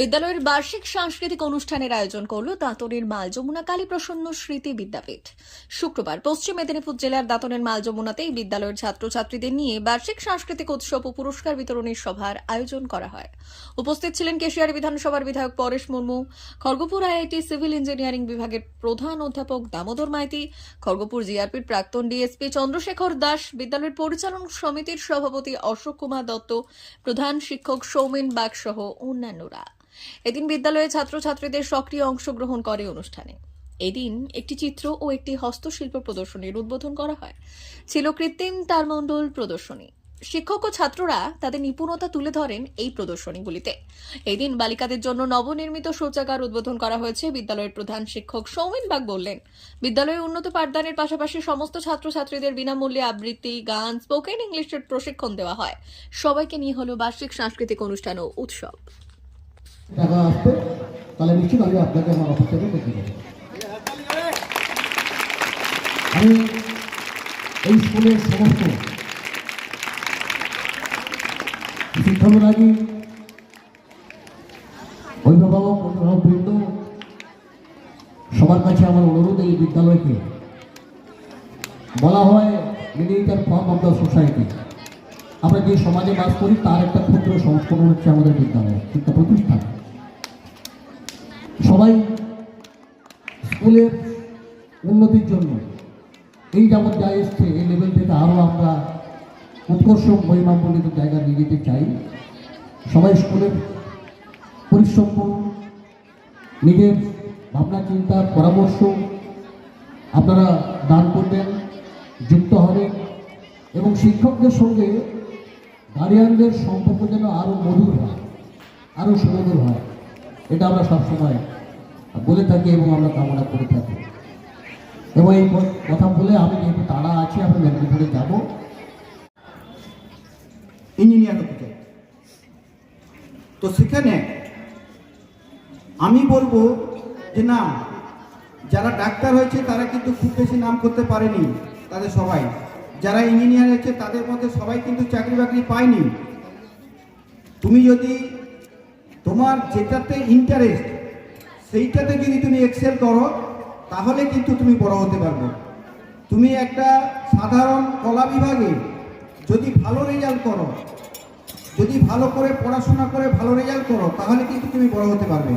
বিদ্যালয়ের বার্ষিক সাংস্কৃতিক অনুষ্ঠানের আয়োজন করল দাঁতনের মাল যমুনা কালী প্রসন্ন স্মৃতি বিদ্যাপীঠ। শুক্রবার পশ্চিম মেদিনীপুর জেলার দাঁতনের মাল যমুনাতে এই বিদ্যালয়ের ছাত্রছাত্রীদের নিয়ে বার্ষিক সাংস্কৃতিক উৎসব ও পুরস্কার বিতরণী সভার আয়োজন করা হয়। উপস্থিত ছিলেন কেশিয়ারি বিধানসভার বিধায়ক Paresh Murmu, Kharagpur IIT civil engineering বিভাগের প্রধান অধ্যাপক দামোদর মাইতি, খড়গপুর জিআরপির প্রাক্তন ডিএসপি চন্দ্রশেখর দাস, বিদ্যালয়ের পরিচালন সমিতির সভাপতি অশোক কুমার দত্ত, প্রধান শিক্ষক সৌমেন বাগ সহ অন্যান্যরা। এদিন বিদ্যালয়ে ছাত্রছাত্রীদের সক্রিয় অংশগ্রহণ করে অনুষ্ঠানে। এদিন একটি চিত্র ও একটি হস্তশিল্প প্রদর্শনীর উদ্বোধন করা হয়। ছিল কৃত্রিম তারমণ্ডল প্রদর্শনী। শিক্ষক ও ছাত্ররা তাদের নিপুণতা তুলে ধরেন এই প্রদর্শনীগুলিতে। এদিন বালিকাদের জন্য নবনির্মিত শৌচাগার উদ্বোধন করা হয়েছে। বিদ্যালয়ের প্রধান শিক্ষক সৌমেন বাগ বললেন বিদ্যালয়ে উন্নত পাঠদানের পাশাপাশি সমস্ত ছাত্রছাত্রীদের বিনামূল্যে আবৃত্তি, গান, স্পোকেন ইংলিশের প্রশিক্ষণ দেওয়া হয়। সবাইকে নিয়ে হল বার্ষিক সাংস্কৃতিক অনুষ্ঠান ও উৎসব। টাকা আসবে, তাহলে নিশ্চিত আমি আপনাকে আমার অফিস থেকে দেখে দেবো। আমি এই স্কুলের সমস্ত শিক্ষানুরাগী অভিভাবক, অভিভাবকবৃন্দ, সবার কাছে আমার অনুরোধ এই বিদ্যালয়কে। বলা হয় mediator form of the society. আমরা যে সমাজে বাস করি, তার একটা ক্ষুদ্র সংস্করণ হচ্ছে আমাদের বিদ্যালয়, শিক্ষা প্রতিষ্ঠান। সবাই স্কুলের উন্নতির জন্য এই যাবৎ যা এসছে, এই লেভেল থেকে আরও আমরা উৎকর্ষ মহিমামণ্ডিত জায়গা নিয়ে যেতে চাই সবাই স্কুলের পরিশ্রম নিজের ভাবনা চিন্তা পরামর্শ আপনারা দান করবেন, যুক্ত হবেন এবং শিক্ষকদের সঙ্গে গার্ডিয়ানদের সম্পর্ক যেন আরও মধুর হয় আরও সুমধুর হয়। এটা আমরা সবসময় বলে থাকি এবং আমরা কামনা করে থাকি। এবং এই কথা বলে আমি যেহেতু তারা আছি, আমি মেদিনীপুরে যাব। ইঞ্জিনিয়ার হতে তো সেখানে আমি বলব যে না, যারা ডাক্তার হয়েছে তারা কিন্তু খুব বেশি নাম করতে পারেনি তাদের সবাই। যারা ইঞ্জিনিয়ার হয়েছে তাদের মধ্যে সবাই কিন্তু চাকরি বাকরি পায়নি। তুমি যদি তোমার যেটাতে ইন্টারেস্ট সেইটাতে যদি তুমি এক্সেল করো, তাহলে কিন্তু তুমি বড় হতে পারবে। তুমি একটা সাধারণ কলা বিভাগে যদি ভালো রেজাল্ট করো, যদি ভালো করে পড়াশোনা করে ভালো রেজাল্ট করো, তাহলে কিন্তু তুমি বড় হতে পারবে।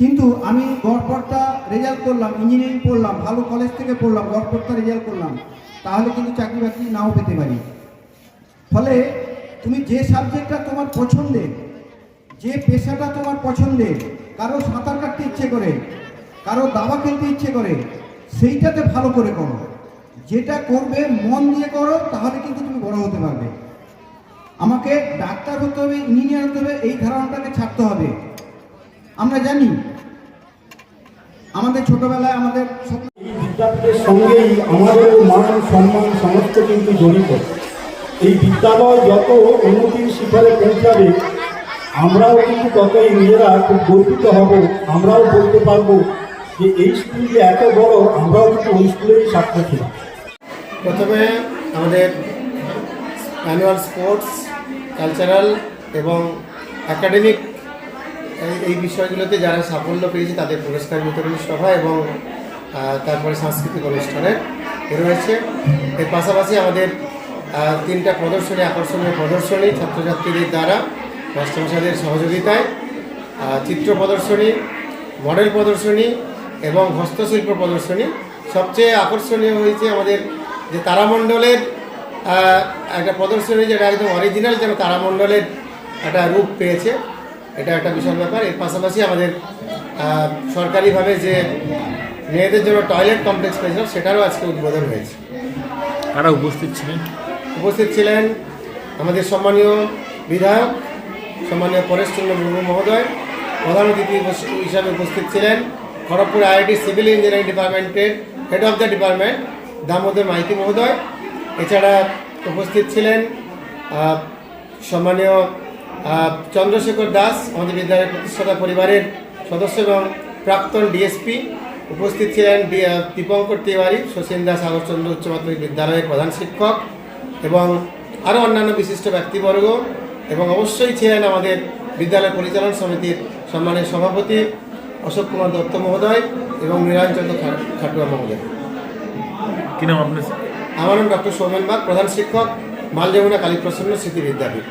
কিন্তু আমি গড়পড়টা রেজাল্ট করলাম ইঞ্জিনিয়ারিং পড়লাম, ভালো কলেজ থেকে পড়লাম গড়পড়টা রেজাল্ট করলাম, তাহলে কিন্তু চাকরি বাকরি নাও পেতে পারি। ফলে তুমি যে সাবজেক্টটা তোমার পছন্দের যে পেশাটা তোমার পছন্দের কারও সাঁতার কাটতে ইচ্ছে করে, কারও দাবা খেলতে ইচ্ছে করে, সেইটাতে ভালো করে করো। যেটা করবে মন দিয়ে করো, তাহলে কিন্তু তুমি বড় হতে পারবে। আমাকে ডাক্তার হতে হবে, ইঞ্জিনিয়ার হতে হবে, এই ধারণাটাকে ছাড়তে হবে। আমরা জানি, আমাদের ছোটবেলায় আমাদের সঙ্গেই আমাদের মান সম্মান সমস্ত কিন্তু জড়িত। এই বিদ্যালয় যত উন্নতির শিখরে পৌঁছাবে আমরাও কিন্তু ততই নিজেরা খুব গর্বিত হব, আমরাও বলতে পারব যে এই স্কুল যে এত বড়, আমরাও কিন্তু ওই স্কুলেরই ছাত্র ছিলাম। প্রথমে আমাদের অ্যানুয়াল স্পোর্টস কালচারাল এবং একাডেমিক এই- বিষয়গুলোতে যারা সাফল্য পেয়েছে তাদের পুরস্কার বিতরণী সভা এবং তারপরে সাংস্কৃতিক অনুষ্ঠানের রয়েছে। এর পাশাপাশি আমাদের তিনটা প্রদর্শনী, আকর্ষণীয় প্রদর্শনী ছাত্রছাত্রীদের দ্বারা মাস্টারমশাইদের সহযোগিতায় চিত্র প্রদর্শনী মডেল প্রদর্শনী এবং হস্তশিল্প প্রদর্শনী। সবচেয়ে আকর্ষণীয় হয়েছে আমাদের যে তারামণ্ডলের একটা প্রদর্শনী যেটা একদম অরিজিনাল যেন তারামণ্ডলের একটা রূপ পেয়েছে। এটা একটা বিশাল ব্যাপার। এর পাশাপাশি আমাদের সরকারিভাবে যে মেয়েদের জন্য টয়লেট কমপ্লেক্স পেয়েছিল সেটারও আজকে উদ্বোধন হয়েছে। কারা উপস্থিত ছিলেন? উপস্থিত ছিলেন আমাদের সম্মানীয় বিধায়ক সম্মানীয় পরেশ চন্দ্র মুর্মু মহোদয়, প্রধান অতিথি হিসাবে উপস্থিত ছিলেন। খড়গপুর আইআইটি সিভিল ইঞ্জিনিয়ারিং ডিপার্টমেন্টের head of the department Damodar Maiti মহোদয়। এছাড়া উপস্থিত ছিলেন সম্মানীয় চন্দ্রশেখর দাস, আমাদের বিদ্যালয়ের প্রতিষ্ঠাতা পরিবারের সদস্য এবং প্রাক্তন ডিএসপি উপস্থিত ছিলেন দীপঙ্কর তিওয়ারি, শচীন দাস আগরচন্দ্র উচ্চ মাধ্যমিক বিদ্যালয়ের প্রধান শিক্ষক এবং আরও অন্যান্য বিশিষ্ট ব্যক্তিবর্গ। এবং অবশ্যই ছিলেন আমাদের বিদ্যালয় পরিচালন সমিতির সম্মানের সভাপতি অশোক কুমার দত্ত মহোদয় এবং নীলাঞ্চন্দ্র খাটুয়া মহোদয়। কি নাম আপনার? আমার নাম ডক্টর সৌমেন বাগ প্রধান শিক্ষক মালজামুনা কালীপ্রসন্ন স্মৃতি বিদ্যাপীঠ।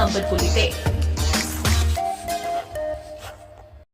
two